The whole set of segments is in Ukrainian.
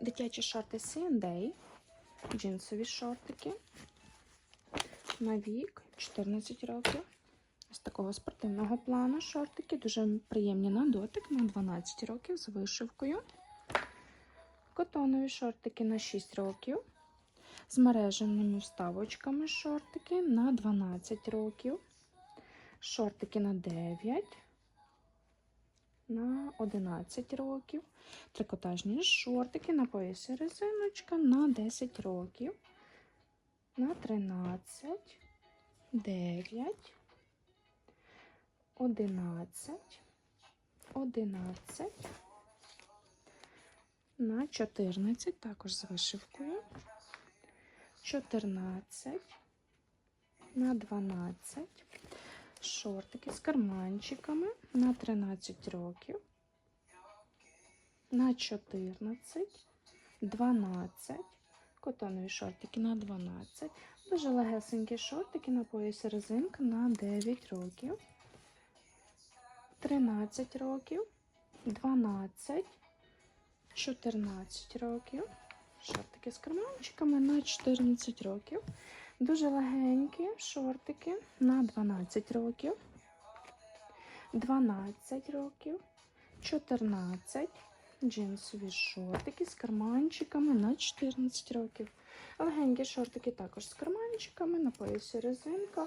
Дитячі шорти C&A, джинсові шортики. На вік 14 років. З такого спортивного плану шортики. Дуже приємні на дотик на 12 років з вишивкою. Котонові шортики на 6 років. З мережевними вставочками шортики на 12 років. Шортики на 9. На 11 років. Трикотажні шортики на поясі резиночка на 10 років. На 13, 9, 11, 11, на 14, також з вишивкою. 14, на 12, шортики з карманчиками на 13 років, на 14, 12, котонові шортики на 12, дуже легесенькі шортики на поясі резинка на 9 років, 13 років, 12, 14 років, шортики з карманчиками на 14 років. Дуже легенькі шортики на 12 років, 12 років, 14 джинсові шортики з карманчиками на 14 років. Легенькі шортики також з карманчиками на поясі резинка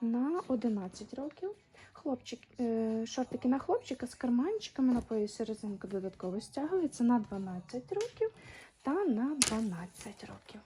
на 11 років. Хлопчик, е, шортики на хлопчика з карманчиками на поясі резинка додатково стягується на 12 років та на 12 років.